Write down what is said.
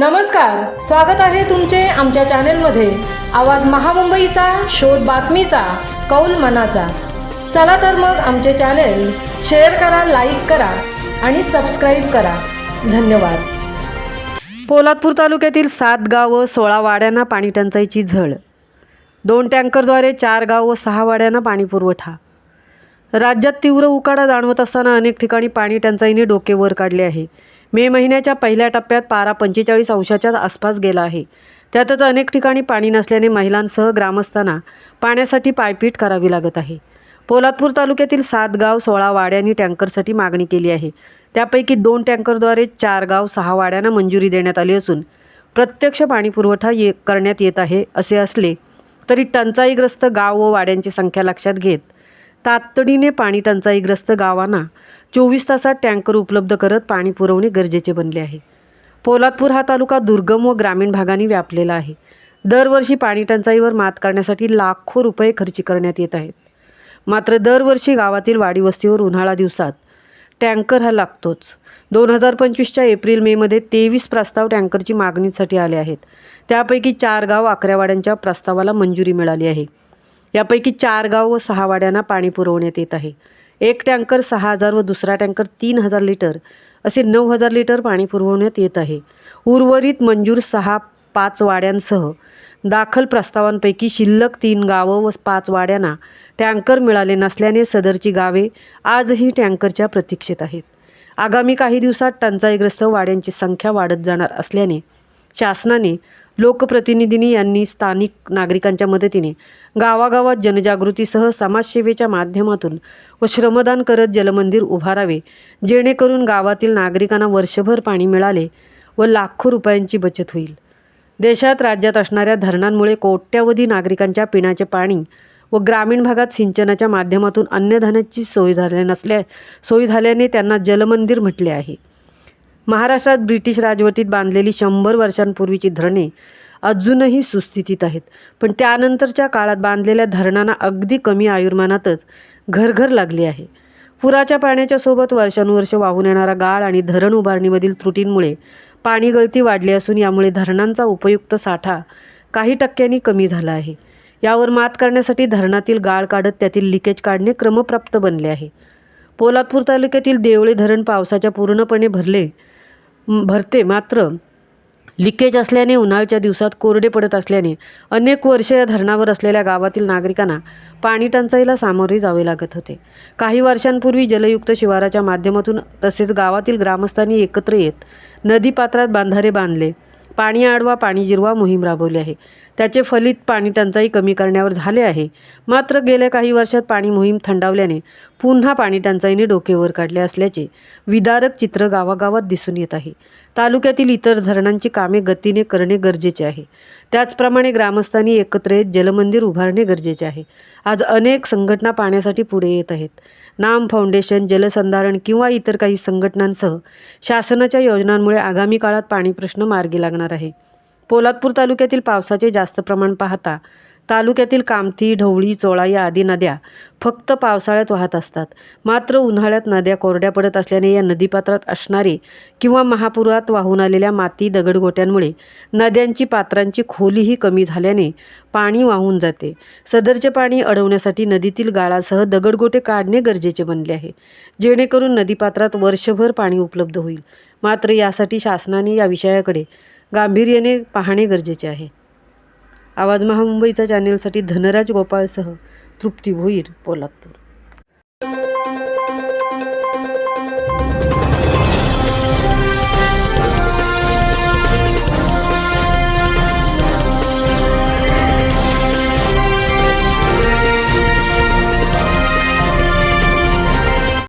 नमस्कार स्वागत आहे तुमचे आमच्या चॅनेलमध्ये. आवाज महामुंबईचा शोध बातमीचा कौल मनाचा. चला तर मग आमचे चॅनेल शेअर करा लाईक करा आणि सबस्क्राईब करा. धन्यवाद. पोलादपूर तालुक्यातील सात गावं सोळा वाड्यांना पाणी टंचाईची झळ. दोन टँकरद्वारे चार गाव व सहा वाड्यांना पाणी पुरवठा. राज्यात तीव्र उकाडा जाणवत असताना अनेक ठिकाणी पाणी टंचाईने डोके वर काढले आहे. मे महिन्याच्या पहिल्या टप्प्यात पारा पंचेचाळीस अंशाच्या आसपास गेला आहे. त्यातच अनेक ठिकाणी पाणी नसल्याने महिलांसह ग्रामस्थांना पाण्यासाठी पायपीट करावी लागत आहे. पोलादपूर तालुक्यातील सात गाव सोळा वाड्यांनी टँकरसाठी मागणी केली आहे. त्यापैकी दोन टँकरद्वारे चार गाव सहा वाड्यांना मंजुरी देण्यात आली असून प्रत्यक्ष पाणीपुरवठा ये करण्यात येत आहे असे असले तरी टंचाईग्रस्त गाव व वाड्यांची संख्या लक्षात घेत तातडीने पाणी टंचाईग्रस्त गावांना चोवीस तासात टँकर उपलब्ध करत पाणी पुरवणे गरजेचे बनले आहे. पोलादपूर हा तालुका दुर्गम व ग्रामीण भागाने व्यापलेला आहे. दरवर्षी पाणी टंचाईवर मात करण्यासाठी लाखो रुपये खर्च करण्यात येत आहेत. मात्र दरवर्षी गावातील वाडी वस्तीवर उन्हाळा दिवसात टँकर हा लागतोच. दोन हजार पंचवीसच्या एप्रिल मेमध्ये तेवीस प्रस्ताव टँकरची मागणीसाठी आले आहेत. त्यापैकी चार गाव आकऱ्यावाड्यांच्या प्रस्तावाला मंजुरी मिळाली आहे. यापैकी चार गाव व सहा वाड्यांना पाणी पुरवण्यात येत आहे. एक टँकर सहा हजार व दुसरा टँकर तीन हजार लिटर असे नऊ हजार लिटर पाणी पुरवण्यात येत आहे. उर्वरित मंजूर सहा पाच वाड्यांसह दाखल प्रस्तावांपैकी शिल्लक तीन गावं व पाच वाड्यांना टँकर मिळाले नसल्याने सदरची गावे आजही टँकरच्या प्रतीक्षेत आहेत. आगामी काही दिवसात टंचाईग्रस्त वाड्यांची संख्या वाढत जाणार असल्याने शासनाने लोकप्रतिनिधींनी यांनी स्थानिक नागरिकांच्या मदतीने गावागावात जनजागृतीसह समाजसेवेच्या माध्यमातून व श्रमदान करत जलमंदिर उभारावे जेणेकरून गावातील नागरिकांना वर्षभर पाणी मिळाले व लाखो रुपयांची बचत होईल. देशात राज्यात असणाऱ्या धरणांमुळे कोट्यावधी नागरिकांच्या पिण्याचे पाणी व ग्रामीण भागात सिंचनाच्या माध्यमातून अन्नधान्याची सोय झाल्या नसल्या सोय झाल्याने त्यांना जलमंदिर म्हटले आहे. महाराष्ट्रात ब्रिटिश राजवटीत बांधलेली शंभर वर्षांपूर्वीची धरणे अजूनही सुस्थितीत आहेत. पण त्यानंतरच्या काळात बांधलेल्या धरणांना अगदी कमी आयुर्मानातच घरघर लागली आहे. पुराच्या पाण्याच्या सोबत वर्षानुवर्ष वाहून येणारा गाळ आणि धरण उभारणीमधील त्रुटींमुळे पाणी गळती वाढली असून यामुळे धरणांचा उपयुक्त साठा काही टक्क्यांनी कमी झाला आहे. यावर मात करण्यासाठी धरणातील गाळ काढत त्यातील लिकेज काढणे क्रमप्राप्त बनले आहे. पोलादपूर तालुक्यातील देवळे धरण पावसाच्या पूर्णपणे भरले भरते. मात्र लिकेज असल्याने उन्हाळ्याच्या दिवसात कोरडे पडत असल्याने अनेक वर्षे या धरणावर असलेल्या गावातील नागरिकांना पाणी टंचाईला सामोरे जावे लागत होते. काही वर्षांपूर्वी जलयुक्त शिवाराच्या माध्यमातून तसेच गावातील ग्रामस्थांनी एकत्र येत नदीपात्रात बांधारे बांधले. पाणी आडवा पाणी जिरवा मोहीम राबवली आहे. त्याचे फलित पाणी टंचाई कमी करण्यावर झाले आहे. मात्र गेल्या काही वर्षात पाणी मोहीम थंडावल्याने पुन्हा पाणी टंचाईने डोके वर काढले असल्याचे विदारक चित्र गावागावात दिसून येत आहे. तालुक्यातील इतर धरणांची कामे गतीने करणे गरजेचे आहे. त्याचप्रमाणे ग्रामस्थांनी एकत्र येत जलमंदिर उभारणे गरजेचे आहे. आज अनेक संघटना पाण्यासाठी पुढे येत आहेत. नाम फाउंडेशन जलसंधारण किंवा इतर काही संघटनांसह शासनाच्या योजनांमुळे आगामी काळात पाणी प्रश्न मार्गी लागणार आहे. पोलादपूर तालुक्यातील पावसाचे जास्त प्रमाण पाहता तालुक्यातील कामथी ढवळी चोळा या आदी नद्या फक्त पावसाळ्यात वाहत असतात. मात्र उन्हाळ्यात नद्या कोरड्या पडत असल्याने या नदीपात्रात असणारे किंवा महापुरात वाहून आलेल्या माती दगडगोट्यांमुळे नद्यांची पात्रांची खोलीही कमी झाल्याने पाणी वाहून जाते. सदरचे पाणी अडवण्यासाठी नदीतील गाळासह दगडगोटे काढणे गरजेचे बनले आहे. जेणेकरून नदीपात्रात वर्षभर पाणी उपलब्ध होईल. मात्र यासाठी शासनाने या विषयाकडे गांभीर्याने पाहणे गरजेचे आहे. आवाज महामुंबईचा चॅनेलसाठी धनराज गोपाळसह तृप्ती भोईर पोलादपूर.